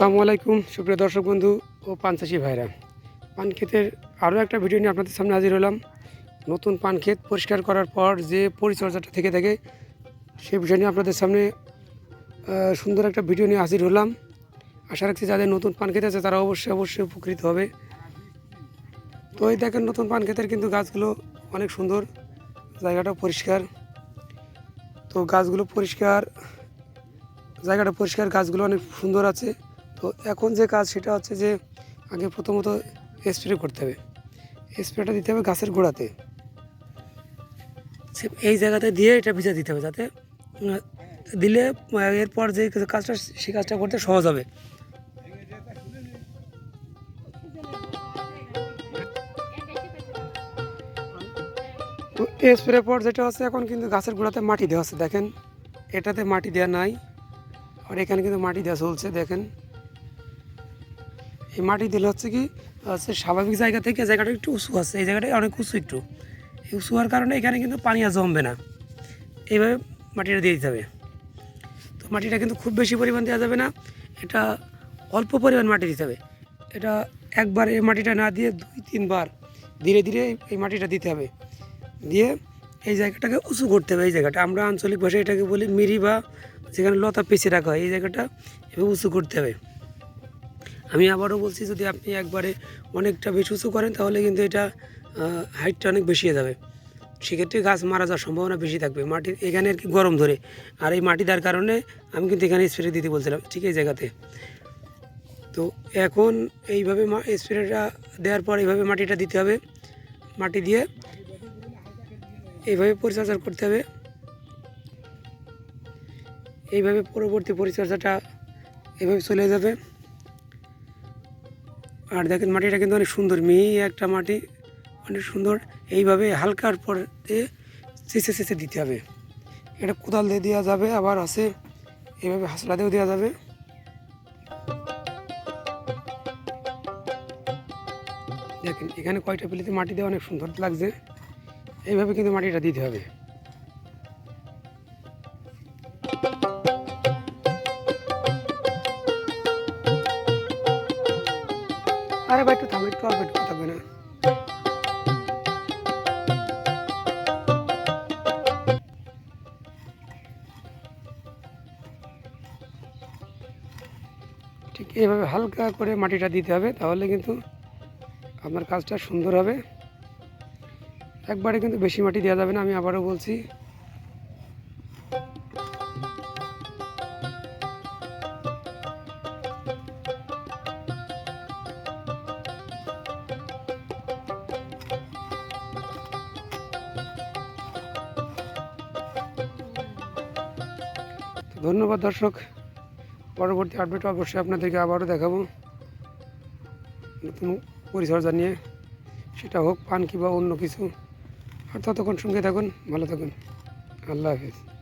আসসালামু আলাইকুম, সুপ্রিয় দর্শক বন্ধু ও পান চাষি ভাইরা। পান ক্ষেতের আরও একটা ভিডিও নিয়ে আপনাদের সামনে হাজির হলাম। নতুন পান ক্ষেত পরিষ্কার করার পর যে পরিচর্যাটা থেকে থাকে সেই বিষয় নিয়ে আপনাদের সামনে সুন্দর একটা ভিডিও নিয়ে হাজির হলাম। আশা রাখছি যাদের নতুন পান ক্ষেত আছে তারা অবশ্যই অবশ্যই উপকৃত হবে। তো এই দেখেন, নতুন পান ক্ষেতের কিন্তু গাছগুলো অনেক সুন্দর জায়গাটা পরিষ্কার। তো গাছগুলো পরিষ্কার, জায়গাটা পরিষ্কার, গাছগুলো অনেক সুন্দর আছে। তো এখন যে কাজ সেটা হচ্ছে যে আগে প্রথমত স্প্রে করতে হবে। স্প্রেটা দিতে হবে গাছের গোড়াতে। এই জায়গাতে দিয়ে এটা ভিজা দিতে হবে যাতে দিলে এরপর যে কাজটা সেই কাজটা করতে সহজ হবে। স্প্রে পর যেটা আছে, এখন কিন্তু গাছের গোড়াতে মাটি দেওয়া আছে, দেখেন। এটাতে মাটি দেওয়া নাই, আর এখানে কিন্তু মাটি দেওয়া চলছে, দেখেন। এই মাটি দিলে হচ্ছে কি, হচ্ছে স্বাভাবিক জায়গা থেকে জায়গাটা একটু উঁচু আছে, এই জায়গাটা অনেক উঁচু একটু। এই উঁচু হওয়ার কারণে এখানে কিন্তু পানি আর জমবে না। এইভাবে মাটিটা দিয়ে দিতে হবে। তো মাটিটা কিন্তু খুব বেশি পরিমাণ দেওয়া যাবে না। এটা অল্প পরিমাণ মাটি দিতে হবে। এটা একবার এই মাটিটা না দিয়ে দুই, তিনবার ধীরে ধীরে এই- মাটিটা দিতে হবে। দিয়ে এই জায়গাটাকে উঁচু করতে হবে, এই জায়গাটা। আমরা আঞ্চলিক ভাষায় এটাকে বলি মিরি বা যেখানে লতা পেঁচে রাখা হয়, এই জায়গাটা এভাবে উঁচু করতে হবে। আমি আবারও বলছি, যদি আপনি একবারে অনেকটা বেশি উঁচু করেন, তাহলে কিন্তু এটা হাইটটা অনেক বেশি যাবে। সেক্ষেত্রে গাছ মারা যাওয়ার সম্ভাবনা বেশি থাকবে। মাটি এখানে আর কি গরম ধরে। আর এই মাটি দেওয়ার কারণে আমি কিন্তু এখানে স্প্রে দিতে বলছিলাম, ঠিক এই জায়গাতে। তো এখন এইভাবে স্প্রেটা দেওয়ার পর এইভাবে মাটিটা দিতে হবে। মাটি দিয়ে এইভাবে পরিচর্যা করতে হবে। এইভাবে পরবর্তী পরিচর্যাটা এইভাবে চলে যাবে। আর দেখেন মাটিটা কিন্তু অনেক সুন্দর মিহি একটা মাটি অনেক সুন্দর। এইভাবে হালকার পর দিয়ে চেঁচে চেঁচে দিতে হবে। এটা কোদাল দিয়ে দেওয়া যাবে, আবার আছে এইভাবে হাসলা দিয়েও দেওয়া যাবে। দেখেন, এখানে কয়টা পিলিতে মাটি দেওয়া অনেক সুন্দর লাগছে। এইভাবে কিন্তু মাটিটা দিতে হবে। আরে ভাই, একটু থামো, একটু অল্প একটু কথা না ঠিক এইভাবে হালকা করে মাটিটা দিতে হবে, তাহলে কিন্তু আপনার কাজটা সুন্দর হবে। একবারে কিন্তু বেশি মাটি দেওয়া যাবে না, আমি আবারও বলছি। ধন্যবাদ দর্শক। পরবর্তী আপডেট অবশ্যই আপনাদেরকে আবারও দেখাবো। নতুন পরিচর্যা নিয়ে সেটা হোক, পান কিংবা অন্য কিছু। আর ততক্ষণ সঙ্গে থাকুন, ভালো থাকুন। আল্লাহ হাফিজ।